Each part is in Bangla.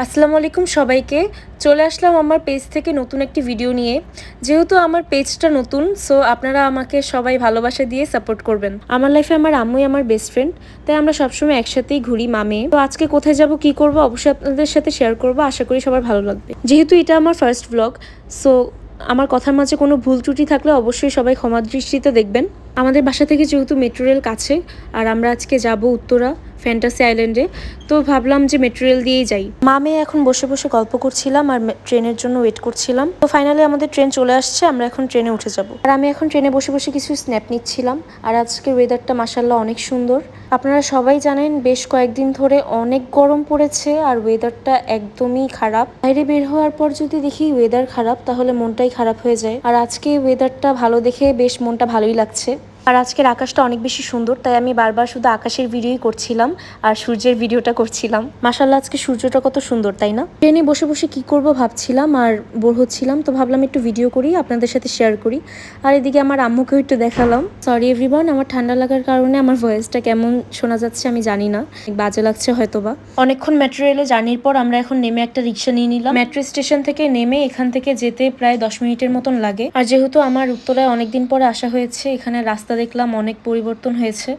আসসালামু আলাইকুম সবাইকে। চলে আসলাম আমার পেজ থেকে নতুন একটি ভিডিও নিয়ে। যেহেতু আমার পেজটা নতুন সো আপনারা আমাকে সবাই ভালোবাসা দিয়ে সাপোর্ট করবেন। আমার লাইফে আমার আম্মুই আমার বেস্ট ফ্রেন্ড তাই আমরা সবসময় একসাথেই ঘুরি মামে। তো আজকে কোথায় যাব, কি করব, অবশ্যই আপনাদের সাথে শেয়ার করব, আশা করি সবার ভালো লাগবে। যেহেতু এটা আমার ফার্স্ট ব্লগ সো আমার কথার মাঝে কোনো ভুল ত্রুটি থাকলে অবশ্যই সবাই ক্ষমা দৃষ্টিতে দেখবেন। আমাদের বাসা থেকে যেহেতু মেট্রো রেল কাছে, আর আমরা আজকে যাব উত্তরা ফ্যান্টাসি আইল্যান্ডে। তো ভাবলাম যে মেট্রো রেল দিয়েই যাই। মা মেয়ে এখন বসে বসে গল্প করছিলাম আর ট্রেনের জন্য ওয়েট করছিলাম। তো ফাইনালি আমাদের ট্রেন চলে আসছে, আমরা এখন ট্রেনে উঠে যাব। আর আমি এখন ট্রেনে বসে বসে কিছু স্ন্যাপ নিচ্ছিলাম। আর আজকের ওয়েদারটা মাসাল্লাহ অনেক সুন্দর। আপনারা সবাই জানেন বেশ কয়েকদিন ধরে অনেক গরম পড়েছে আর ওয়েদারটা একদমই খারাপ। বাইরে বের হওয়ার পর যদি দেখি ওয়েদার খারাপ, তাহলে মনটাই খারাপ হয়ে যায়। আর আজকে ওয়েদারটা ভালো দেখে বেশ মনটা ভালোই লাগছে। আর আজকের আকাশটা অনেক বেশি সুন্দর, তাই আমি বারবার শুধু আকাশের ভিডিওই করছিলাম আর সূর্যের ভিডিওটা করছিলাম। মাসাল্লাহ আজকে সূর্যটা কত সুন্দর, তাই না? ট্রেনে বসে বসে কি করব ভাবছিলাম আর বোর হচ্ছিলাম, তো ভাবলাম একটু ভিডিও করি, আপনাদের সাথে শেয়ার করি। আর এদিকে আমার আম্মুকেও একটু দেখালাম। সরি এভরিওয়ান আমার ঠান্ডা লাগার কারণে আমার ভয়েসটা কেমন শোনা যাচ্ছে আমি জানি না। বাজে লাগছে হয়তোবা। অনেকক্ষণ মেট্রো রেলে জার্নির পর আমরা এখন নেমে একটা রিক্সা নিয়ে নিলাম। মেট্রো স্টেশন থেকে নেমে এখান থেকে যেতে প্রায় দশ মিনিটের মতন লাগে। আর যেহেতু আমার উত্তরায় অনেকদিন পরে আসা হয়েছে, এখানে রাস্তা দেখলাম অনেক পরিবর্তন হয়েছে।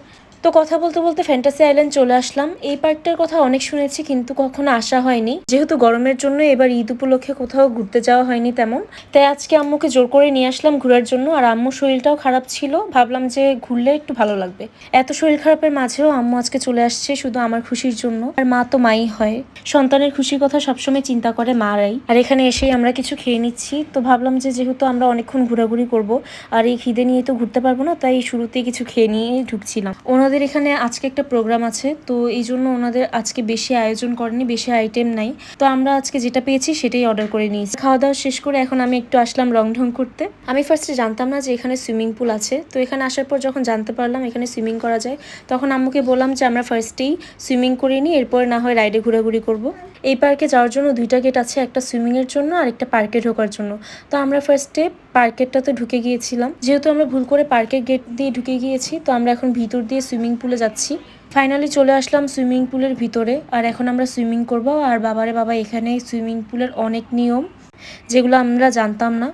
তো কথা বলতে বলতে ফ্যান্টাসি আইল্যান্ড চলে আসলাম। এই পার্কটার কথা অনেক শুনেছি, কিন্তু কখনো আসা হয়নি। যেহেতু গরমের জন্য এবার ঈদ উপলক্ষে কোথাও ঘুরতে যাওয়া হয়নি তেমন। তাই আজকে আম্মুকে জোর করে নিয়ে আসলাম ঘোরার জন্য, আর আম্মুর শরীরটাও খারাপ ছিল। ভাবলাম যে ঘুরলে একটু ভালো লাগবে। এত শরীর খারাপের মাঝেও আম্মু আজকে চলে আসছে শুধু আমার খুশির জন্য। আর মা তো মাই হয়। সন্তানের খুশির কথা সবসময় চিন্তা করে মারাই। আর এখানে এসেই আমরা কিছু খেয়ে নিচ্ছি। তো ভাবলাম যে যেহেতু আমরা অনেকক্ষণ ঘোরাঘুরি করব, আর এই খিদে নিয়ে তো ঘুরতে পারব না, তাই শুরুতেই কিছু খেয়ে নিয়ে ঢুকছিলাম। ওনাদের এখানে আজকে একটা প্রোগ্রাম আছে, তো এই জন্য ওনাদের আজকে বেশি আয়োজন করেনি, বেশি আইটেম নাই। তো আমরা আজকে যেটা পেয়েছি সেটাই অর্ডার করে নিয়েছি। খাওয়া দাওয়া শেষ করে এখন আমি একটু আসলাম রং ঢং করতে। আমি ফার্স্টে জানতাম না যে এখানে সুইমিং পুল আছে, তো এখানে আসার পর যখন জানতে পারলাম এখানে সুইমিং করা যায়, তখন আম্মুকে বললাম যে আমরা ফার্স্টেই সুইমিং করে নিই, এরপর না হয় রাইডে ঘোরাঘুরি করব। এই পার্কে যাওয়ার জন্য দুইটা গেট আছে, একটা সুইমিংয়ের জন্য আর একটা পার্কে ঢোকার জন্য। তো আমরা ফার্স্টে পার্কেরটাতে ঢুকে গিয়েছিলাম। যেহেতু আমরা ভুল করে পার্কের গেট দিয়ে ঢুকে গিয়েছি, তো আমরা এখন ভিতর দিয়ে সুইমিং পুলে যাচ্ছি। ফাইনালি চলে আসলাম সুইমিং পুলের ভিতরে। আর এখন আমরা সুইমিং করব। আর বাবারে বাবা, এখানে সুইমিং পুলের অনেক নিয়ম, যেগুলো আমরা জানতাম না।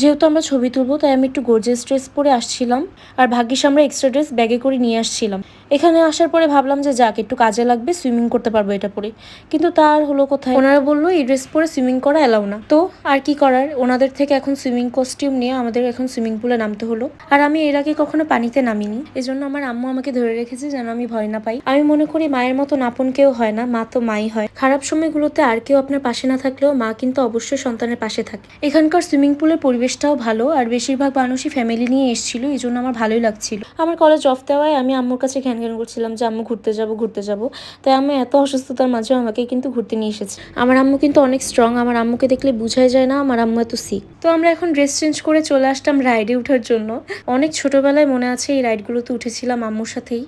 যেহেতু আমরা ছবি তুলবো, তাই আমি একটু গর্জেস ড্রেস পরে আসছিলাম আর ভাগ্যিস আমরা এক্সট্রা ড্রেস ব্যাগে করে নিয়ে আসছিলাম। এখানে আসার পরে ভাবলাম যে যাক, একটু কাজে লাগবে সুইমিং করতে পারব এটা পরে। কিন্তু তার হলো কোথায়? ওনারা বলল, এই ড্রেস পরে সুইমিং করা এলাও না। তো আর কি করার? ওনাদের থেকে এখন সুইমিং কস্টিউম নিয়ে আমাদের এখন সুইমিং পুলে নামতে হলো। আর আমি এর আগে কখনো পানিতে নামিনি। এজন্য আমার আম্মু আমাকে ধরে রেখেছে যেন আমি ভয় না পাই। আমি মনে করি মায়ের মতো নাপন কেউ হয় না, মা তো মাই হয়। খারাপ সময়গুলোতে আর কেউ আপনার পাশে না থাকলেও মা কিন্তু অবশ্যই সন্তানের পাশে থাকে। এখানকার সুইমিং পুলের পরিবেশটাও ভালো আর বেশিরভাগ মানুষই ফ্যামিলি নিয়ে এসেছিল, এই জন্য আমার ভালোই লাগছিল। আমার কলেজ অফ দেওয়ায় আমি আম্মুর কাছে ঘ্যান ঘ্যান করছিলাম যে, আম্মু, ঘুরতে যাব ঘুরতে যাব। তাই আমি এত অসুস্থতার মাঝেও আমাকে কিন্তু ঘুরতে নিয়ে এসেছে। আমার আম্মু কিন্তু অনেক স্ট্রং আমার আম্মুকে দেখলে বুঝাই যায় না, আমার আম্মু এত সিক তো আমরা এখন ড্রেস চেঞ্জ করে চলে আসতাম রাইডে ওঠার জন্য। অনেক ছোটবেলায় মনে আছে এই রাইডগুলোতে উঠেছিলাম আম্মুর সাথেই।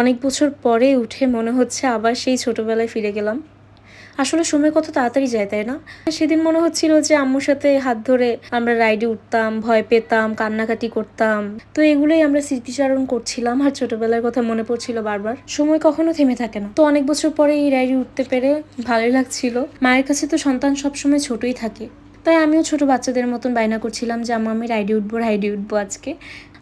অনেক বছর পরে উঠে মনে হচ্ছে আবার সেই ছোটবেলায় ফিরে গেলাম। আসলে সময় কত তাড়াতাড়ি যায়, তাই না? সেদিন মনে হচ্ছিল যে আম্মুর সাথে হাত ধরে আমরা রাইডে উঠতাম, ভয় পেতাম, কান্নাকাটি করতাম। তো এগুলোই আমরা স্মৃতিচারণ করছিলাম আর ছোটবেলার কথা মনে পড়ছিল বারবার। সময় কখনো থেমে থাকে না। তো অনেক বছর পরে এই রাইডে উঠতে পেরে ভালোই লাগছিল। মায়ের কাছে তো সন্তান সবসময় ছোটই থাকে। তাই আমিও ছোট বাচ্চাদের মতন বায়না করছিলাম যে, আম্মু, আমি রাইডে উঠবো রাইডে উঠবো আজকে।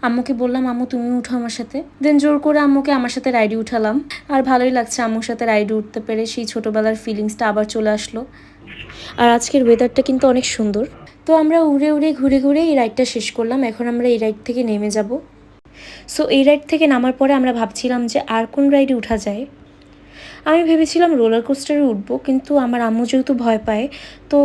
আম্মুকে বললাম, আম্মু, তুমি উঠো আমার সাথে। দেন জোর করে আম্মুকে আমার সাথে রাইডে উঠালাম। আর ভালোই লাগছে আম্মুর সাথে রাইডে উঠতে পেরে, সেই ছোটোবেলার ফিলিংসটা আবার চলে আসলো। আর আজকের ওয়েদারটা কিন্তু অনেক সুন্দর। তো আমরা উড়ে উড়ে, ঘুরে ঘুরে এই রাইডটা শেষ করলাম। এখন আমরা এই রাইড থেকে নেমে যাব। সো এই রাইড থেকে নামার পরে আমরা ভাবছিলাম যে আর কোন রাইডে উঠা যায়। আমি ভেবেছিলাম রোলার কোস্টারে উঠবো, কিন্তু আমার আম্মু যেহেতু ভয় পায়, তো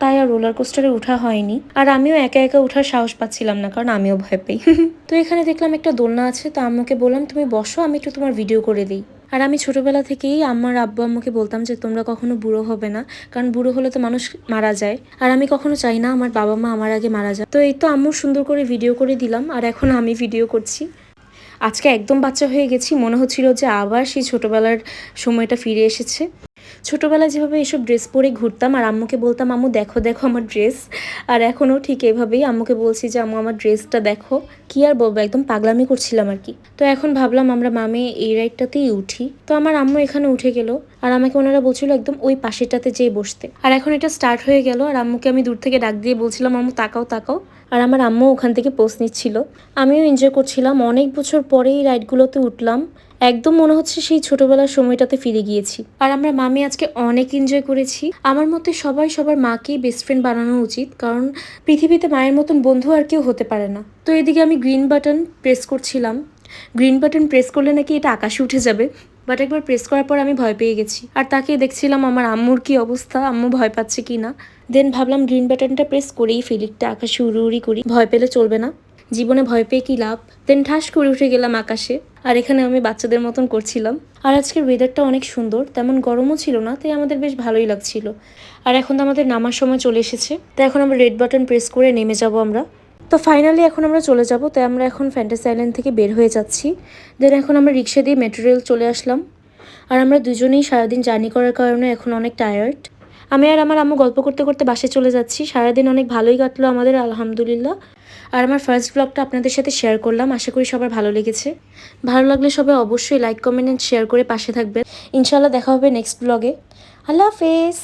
তাই আর রোলার কোস্টারে ওঠা হয়নি। আর আমিও একা একা ওঠার সাহস পাচ্ছিলাম না, কারণ আমিও ভয় পাই। তো এখানে দেখলাম একটা দোলনা আছে, তো আম্মুকে বললাম, তুমি বসো, আমি একটু তোমার ভিডিও করে দিই। আর আমি ছোটবেলা থেকেই আমার আব্বু আম্মুকে বলতাম যে, তোমরা কখনো বুড়ো হবে না, কারণ বুড়ো হলে তো মানুষ মারা যায়। আর আমি কখনো চাই না আমার বাবা মা আমার আগে মারা যায় তো এই তো আম্মু সুন্দর করে ভিডিও করে দিলাম, আর এখন আমি ভিডিও করছি। আজকে একদম বাচ্চা হয়ে গেছি, মনে হচ্ছিল যে আবার সেই ছোটবেলার সময়টা ফিরে এসেছে। ছোটোবেলায় যেভাবে এসব ড্রেস পরে ঘুরতাম, আর আম্মুকে বলতাম, আম্মু, দেখো দেখো আমার ড্রেস আর এখনও ঠিক এভাবেই আম্মুকে বলছি যে, আম্মু, আমার ড্রেসটা দেখো। কি আর বলব, একদম পাগলামি করছিলাম আর কি। তো এখন ভাবলাম, আমরা মামে এই রাইডটাতেই উঠি। তো আমার আম্মু এখানে উঠে গেল, আর আমাকে ওনারা বলছিল একদম ওই পাশেটাতে যেয়ে বসতে। আর এখন এটা স্টার্ট হয়ে গেল, আর আম্মুকে আমি দূর থেকে ডাক দিয়ে বলছিলাম, আম্মু, তাকাও তাকাও। আর আমার আম্মু ওখান থেকে পোস্ট নিচ্ছিল। আমিও এনজয় করছিলাম। অনেক বছর পরে এই রাইডগুলোতে উঠলাম। একদম মনে হচ্ছে সেই ছোটবেলার সময়টাতে ফিরে গিয়েছি। আর আমরা মামি আজকে অনেক এনজয় করেছি। আমার মতে সবাই সবার মাকেই বেস্ট ফ্রেন্ড বানানো উচিত। কারণ পৃথিবীতে মায়ের মতন বন্ধু আর কেউ হতে পারে না। তো এদিকে আমি গ্রিন বাটন প্রেস করছিলাম। গ্রিন বাটন প্রেস করলে নাকি এটা আকাশে উঠে যাবে। বাট একবার প্রেস করার পর আমি ভয় পেয়ে গেছি। আর তাকে দেখছিলাম আমার আম্মুর কি অবস্থা, আম্মু ভয় পাচ্ছে কি না। দেন ভাবলাম গ্রিন বাটনটা প্রেস করেই ফিলিকটা আকাশে উড়ি উড়ি করি। ভয় পেলে চলবে না। জীবনে ভয় পেয়ে কি লাভ? দেন ঠাস করে উঠে গেলাম আকাশে। আর এখানে আমি বাচ্চাদের মতন করছিলাম। আর আজকের ওয়েদারটা অনেক সুন্দর, তেমন গরমও ছিল না, তাই আমাদের বেশ ভালোই লাগছিল। আর এখন তো আমাদের নামার সময় চলে এসেছে। তো এখন আমরা রেড বাটন প্রেস করে নেমে যাব আমরা। তো ফাইনালি এখন আমরা চলে যাব, তাই আমরা এখন ফ্যান্টাসি আইল্যান্ড থেকে বের হয়ে যাচ্ছি। দেন এখন আমরা রিক্সা দিয়ে মেট্রো রেল চলে আসলাম। আর আমরা দুজনেই সারাদিন জার্নি করার কারণে এখন অনেক টায়ার্ড আমি আর আমার আম্মু গল্প করতে করতে বাসে চলে যাচ্ছি। সারাদিন অনেক ভালোই কাটলো আমাদের, আলহামদুলিল্লাহ। আর আমার ফার্স্ট ব্লগটা আপনাদের সাথে শেয়ার করলাম, আশা করি সবার ভালো লেগেছে। ভালো লাগলে সবাই অবশ্যই লাইক কমেন্ট শেয়ার করে পাশে থাকবেন। ইনশাল্লাহ দেখা হবে নেক্সট ব্লগে আল্লাহ হাফেজ।